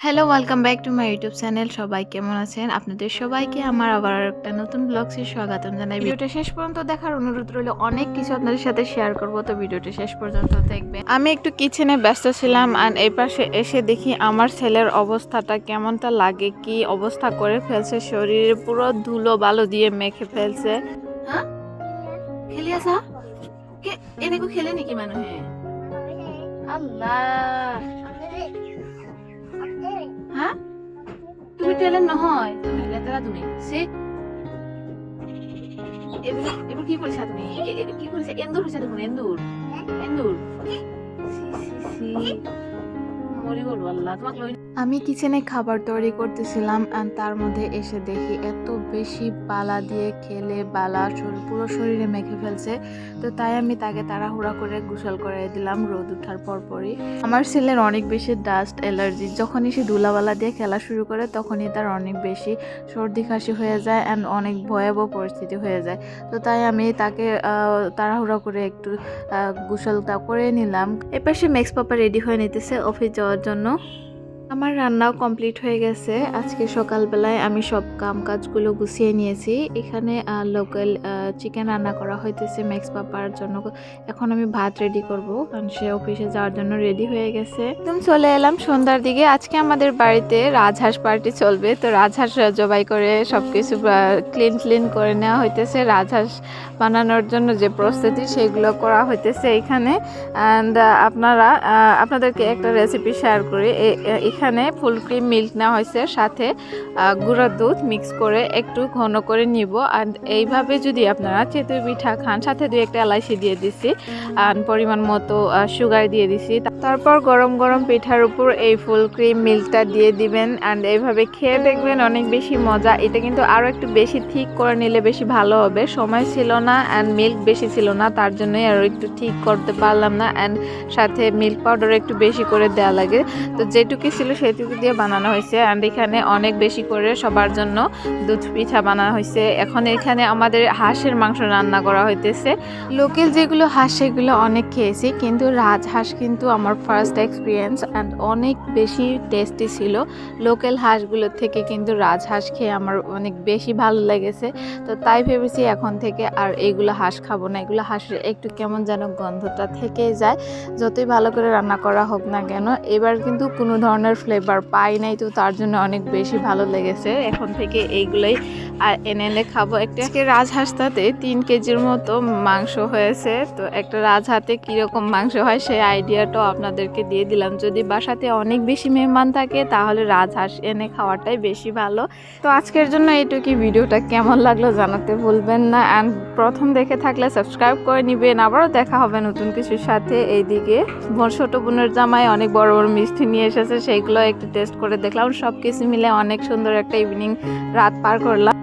Hello welcome back to my YouTube channel সবাই কেমন আছেন? আপনাদের সবাইকে আমার আবার একটা নতুন ব্লগসে স্বাগতম জানাই। ভিডিওটা শেষ পর্যন্ত দেখার অনুরোধ রইল অনেক কিছু আপনাদের সাথে শেয়ার করব তো ভিডিওটা শেষ পর্যন্ত দেখবেন। আমি একটু কিচেনে ব্যস্ত ছিলাম আর এই পাশে এসে দেখি আমার ছেলের অবস্থাটা কেমনটা লাগে কি অবস্থা করে ফেলছে শরীরে পুরো ধুলো বালো দিয়ে মেখে ফেলছে। হ্যাঁ? খেলি আসা? এনেকো খেলে নেকি মানুহে আল্লাহ। হা তুমি টেলেন্ট নহয়। তুমি লেতেৰা তুমি সে এইবোৰ কি কৰিছা তুমি? কি কৰিছা এন্দুৰ হয়েছে দেখোন এন্দুৰ এন্দুৰ সি সি চি। আমি কিচেনে খাবার তৈরি করতেছিলাম and তার মধ্যে এসে দেখি এত বেশি বালা দিয়ে খেলে বালা পুরো শরীরে মেখে ফেলছে। তো তাই আমি তাকে তাড়াহুড়া করে গোসল করে দিলাম রোদ ওঠার পরপরই। আমার ছেলের অনেক বেশি ডাস্ট অ্যালার্জি যখনই সে ধুলাবালা দিয়ে খেলা শুরু করে, তখনই তার অনেক বেশি সর্দি কাশি হয়ে যায় অ্যান্ড অনেক ভয়াবহ পরিস্থিতি হয়ে যায়। তো তাই আমি তাকে তাড়াহুড়া করে একটু গোসলটা করে নিলাম। এপাশে ম্যাক্স পাপা রেডি হয়ে নিতেছে অফিস যাওয়ার জন্য। আমার রান্নাও কমপ্লিট হয়ে গেছে। আজকে সকালবেলায় আমি সব কাম কাজগুলো গুছিয়ে নিয়েছি। এখানে লোকাল চিকেন রান্না করা হইতেছে ম্যাক্স পাপার জন্য। এখন আমি ভাত রেডি করব। কারণ সে অফিসে যাওয়ার জন্য রেডি হয়ে গেছে। একদম চলে এলাম সন্ধ্যার দিকে। আজকে আমাদের বাড়িতে রাজহাঁস পার্টি চলবে। তো রাজহাঁস জবাই করে সব কিছু ক্লিন ক্লিন করে নেওয়া হইতেছে। রাজহাঁস বানানোর জন্য যে প্রস্তুতি, সেগুলো করা হইতেছে এখানে। অ্যান্ড আপনারা আপনাদেরকে একটা রেসিপি শেয়ার করি। এখানে ফুল ক্রিম মিল্ক নেওয়া হয়েছে, সাথে গুঁড়া দুধ মিক্স করে একটু ঘন করে নিব। আর এইভাবে যদি আপনারা চেতুই পিঠা খান, সাথে দুই একটা এলাইচি দিয়ে দিছি আর পরিমাণ মতো সুগার দিয়ে দিছি। তারপর গরম গরম পিঠার উপর এই ফুল ক্রিম মিল্কটা দিয়ে দিবেন। অ্যান্ড এইভাবে খেয়ে দেখবেন অনেক বেশি মজা। এটা কিন্তু আরও একটু বেশি ঠিক করে নিলে বেশি ভালো হবে। সময় ছিল না অ্যান্ড মিল্ক বেশি ছিল না, তার জন্যই আরও একটু ঠিক করতে পারলাম না। অ্যান্ড সাথে মিল্ক পাউডার একটু বেশি করে দেওয়া লাগে। তো যেটুকু ছিল সেটুকু দিয়ে বানানো হয়েছে। অ্যান্ড এখানে অনেক বেশি করে সবার জন্য দুধ পিঠা বানানো হয়েছে। এখন এখানে আমাদের হাঁসের মাংস রান্না করা হইতেছে। লোকাল যেগুলো হাঁস, সেগুলো অনেক খেয়েছি, কিন্তু রাজহাঁস কিন্তু আমার ফার্স্ট এক্সপিরিয়েন্স অ্যান্ড অনেক বেশি টেস্টি ছিল। লোকাল হাঁসগুলোর থেকে কিন্তু রাজহাঁস খেয়ে আমার অনেক বেশি ভালো লেগেছে। তো তাই ভেবেছি এখন থেকে আর এগুলো হাঁস খাব না। এগুলো হাঁসের একটু কেমন যেন গন্ধটা থেকেই যায়। যতই ভালো করে রান্না করা হোক না কেন, এবার কিন্তু কোনো ধরনের ফ্লেভার পাই নাই তো তার জন্য অনেক বেশি ভালো লেগেছে। এখন থেকে এইগুলোই আর এনে এনে খাব একটা। রাজহাঁসটাতে তিন কেজির মতো মাংস হয়েছে। তো একটা রাজহাতে কীরকম মাংস হয় সেই আইডিয়াটাও আপনাদেরকে দিয়ে দিলাম। যদি বাসাতে অনেক বেশি মেহমান থাকে, তাহলে রাজহাঁস এনে খাওয়াটাই বেশি ভালো। তো আজকের জন্য এইটুকুই। ভিডিওটা কেমন লাগল জানাতে ভুলবেন না। অ্যান্ড প্রথম দেখে থাকলে সাবস্ক্রাইব করে নিবেন। আবারও দেখা হবে নতুন কিছুর সাথে এইদিকে। মোর ছোট বোনের জামাই অনেক বড় বড় মিষ্টি নিয়ে এসেছে, সেইগুলো একটু টেস্ট করে দেখলাম। সব কিছু মিলে অনেক সুন্দর একটা ইভিনিং রাত পার করলাম।